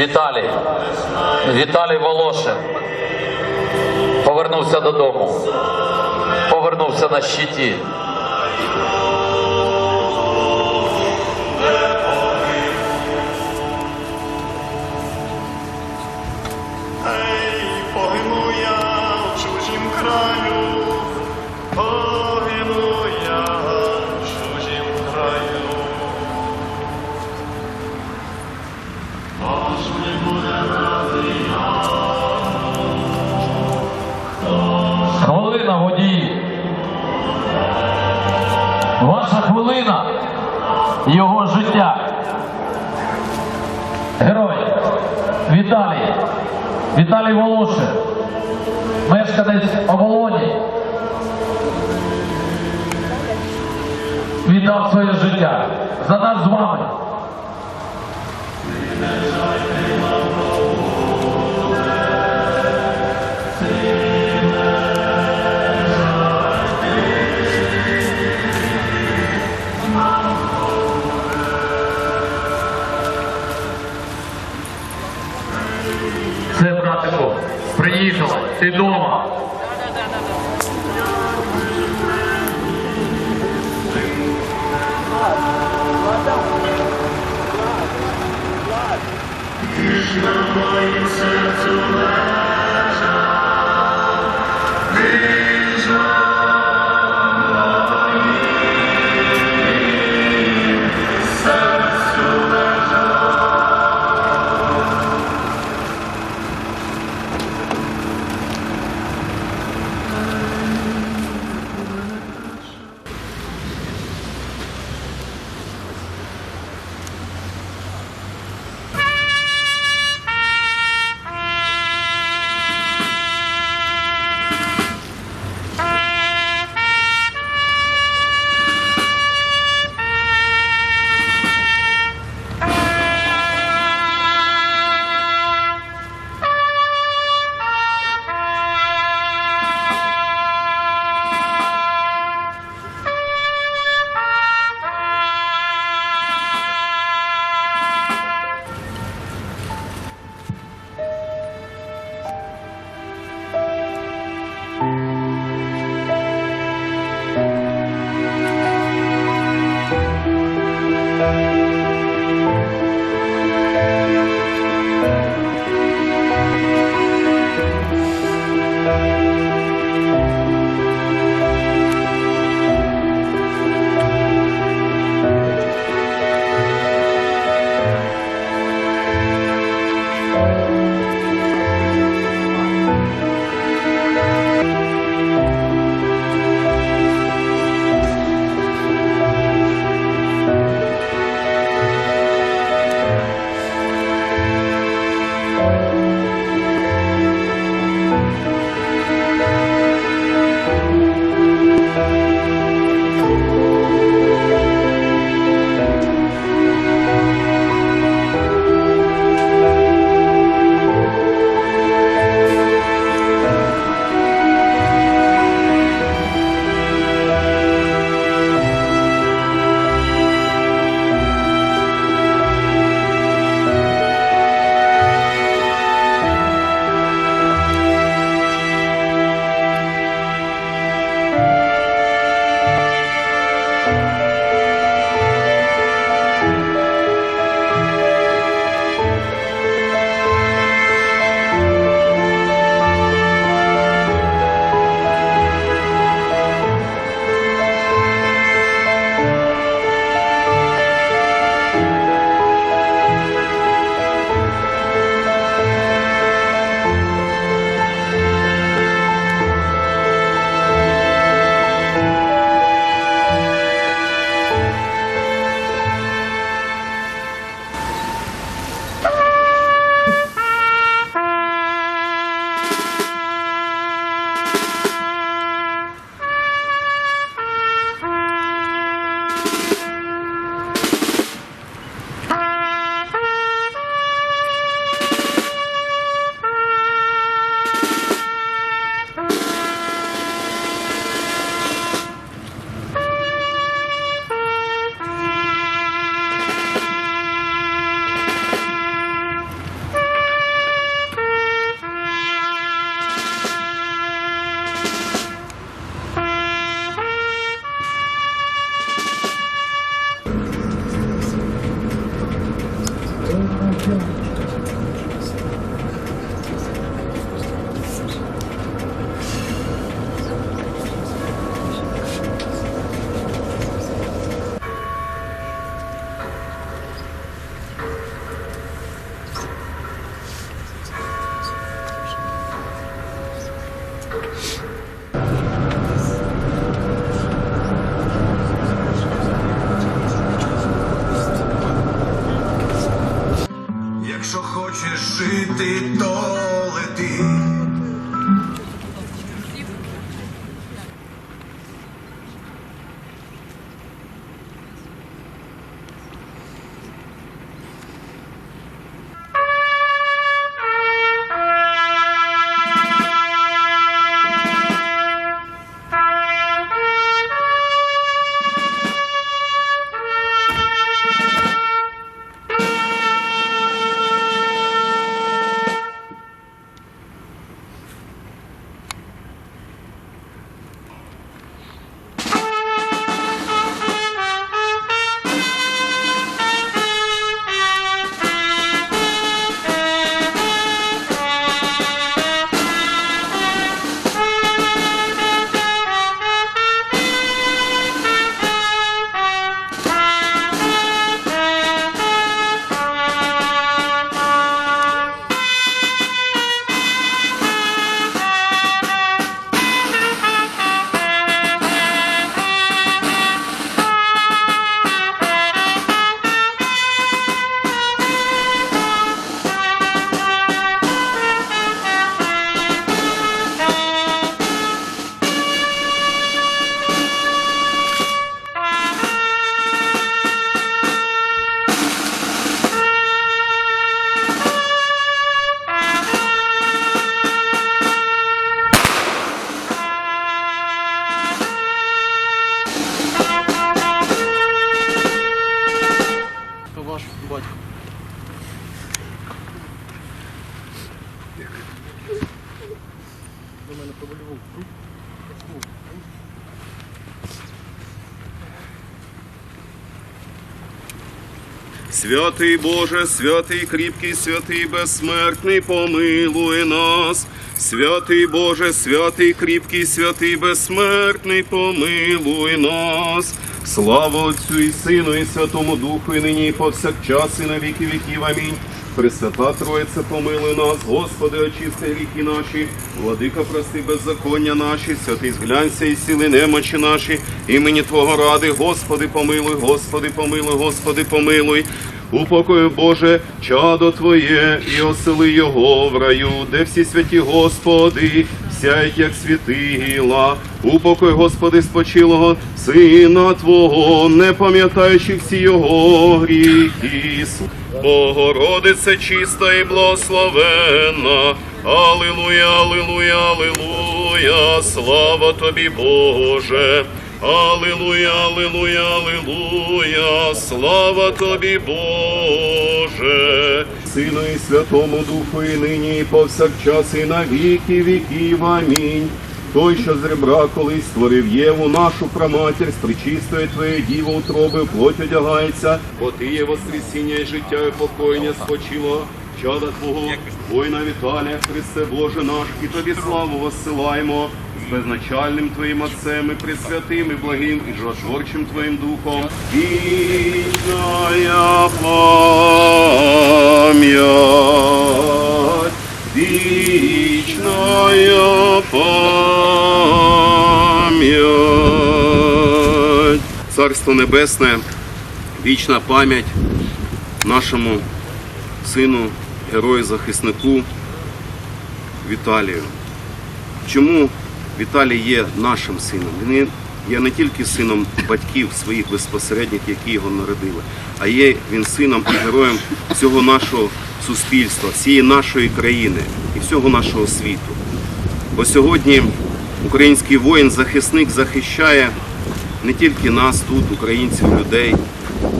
Віталій. Віталій Волошин. Повернувся додому. Повернувся на щиті. Ваша хвилина його життя. Герой Віталій. Віталій Волошин. Мешканець Оболоні. Віддав своє життя. За нас з вами. Ваш батько? До мене повалював. Святий Боже, святий кріпкий, святий безсмертний, помилуй нас. Святий Боже, святий кріпкий, святий безсмертний, помилуй нас. Слава Отцю і Сину, і Святому Духу, і нині, і повсякчас, і на віки віків. Амінь. Пресвята Троїця, помилуй нас, Господи, очисти гріхи наші, владика, прости беззаконня наші, святий зглянься і сіли немочі наші, імені Твого ради, Господи, помилуй, Господи, помилуй, Господи, помилуй. Упокою Боже, чадо Твоє, і осели його в раю, де всі святі Господи, сяють, як світила. Упокой, Господи, спочилого, Сина Твого, не пам'ятаючи всі його гріхи. Богородице чиста і благословенна, Алилуя, Алилуя, Алилуя, слава тобі, Боже. Алилуя, Алилуя, Алилуя, слава тобі, Боже. Сину і Святому Духу, і нині, і повсякчас, і на віки віків. Амінь. Той, що з ребра колись створив Єву, нашу праматір, з твоєї діво утроби, в плоть одягається, бо ти є воскресіння і життя, і покоєння спочило. Чада Твого, воїна Віталія, Христе Боже наш, і тобі славу воссилаємо безначальним Твоїм Отцем, і пресвятим, і благим, і животворчим Твоїм Духом. Вічная пам'ять, вічная пам'ять. Царство Небесне, вічна пам'ять нашому сину, герою захиснику Віталію. Чому Віталій є нашим сином? Він є не тільки сином батьків своїх безпосередніх, які його народили, а є він сином і героєм всього нашого суспільства, всієї нашої країни і всього нашого світу. Бо сьогодні український воїн, захисник захищає не тільки нас тут, українців, людей,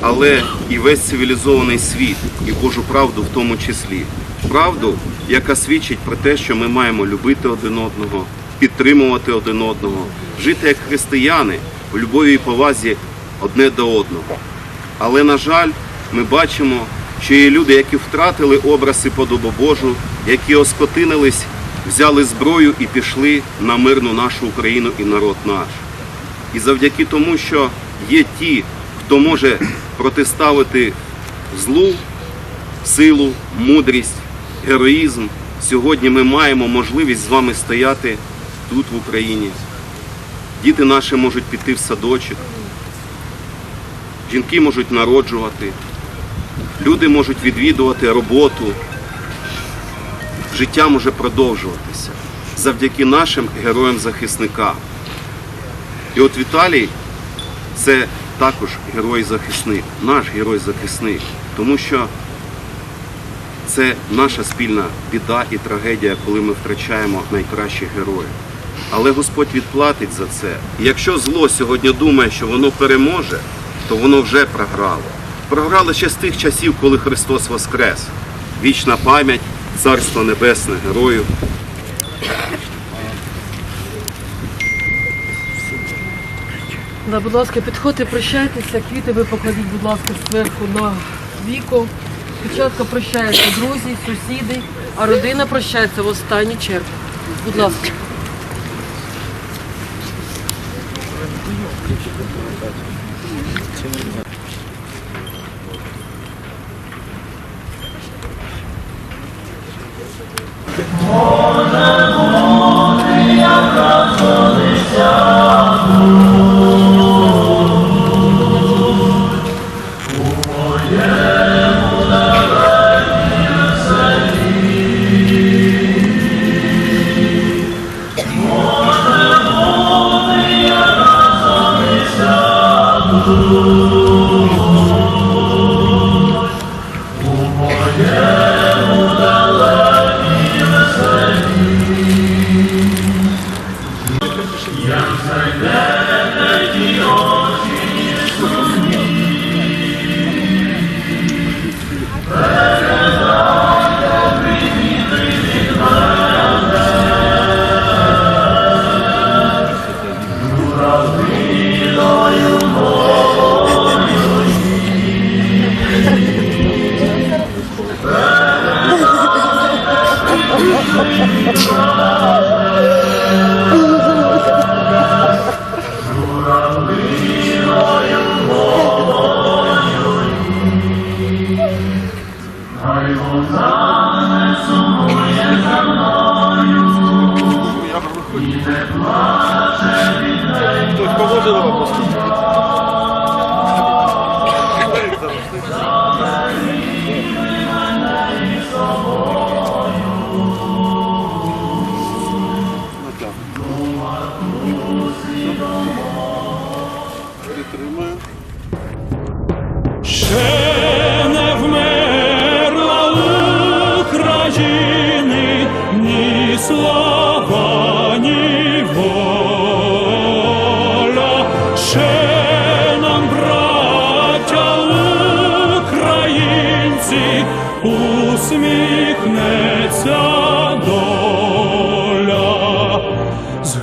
але і весь цивілізований світ, і Божу правду в тому числі. Правду, яка свідчить про те, що ми маємо любити один одного, підтримувати один одного, жити як християни в любові і повазі одне до одного. Але, на жаль, ми бачимо, що є люди, які втратили образ і подобу Божу, які оскотинились, взяли зброю і пішли на мирну нашу Україну і народ наш. І завдяки тому, що є ті, хто може протиставити злу, силу, мудрість, героїзм, сьогодні ми маємо можливість з вами стояти тут, в Україні. Діти наші можуть піти в садочок, жінки можуть народжувати, люди можуть відвідувати роботу, життя може продовжуватися завдяки нашим героям-захисникам. І от Віталій це також герой-захисник, наш герой-захисник, тому що це наша спільна біда і трагедія, коли ми втрачаємо найкращих героїв. Але Господь відплатить за це. І якщо зло сьогодні думає, що воно переможе, то воно вже програло. Програло ще з тих часів, коли Христос Воскрес. Вічна пам'ять, Царство Небесне, герою. Да, будь ласка, підходьте, прощайтеся, квіти ви покладіть, будь ласка, зверху на віко. Спочатку прощаються друзі, сусіди, а родина прощається в останню чергу. Будь ласка. 60분 동안까지 재밌는 거. Yeah. Sweet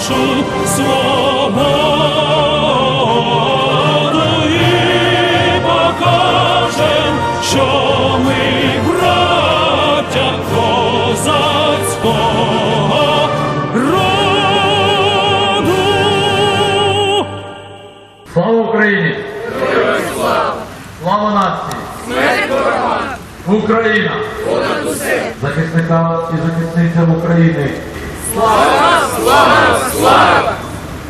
нашу свободу і покажем, що ми браття козацького роду. Слава Україні! Слава нації! Україна! Захисникам і захисницям України!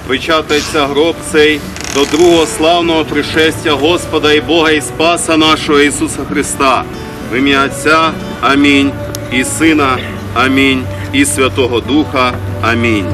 Печатається гроб цей до другого славного пришестя Господа і Бога і Спаса нашого Ісуса Христа. В ім'я Отця. Амінь, і Сина. Амінь, і Святого Духа. Амінь.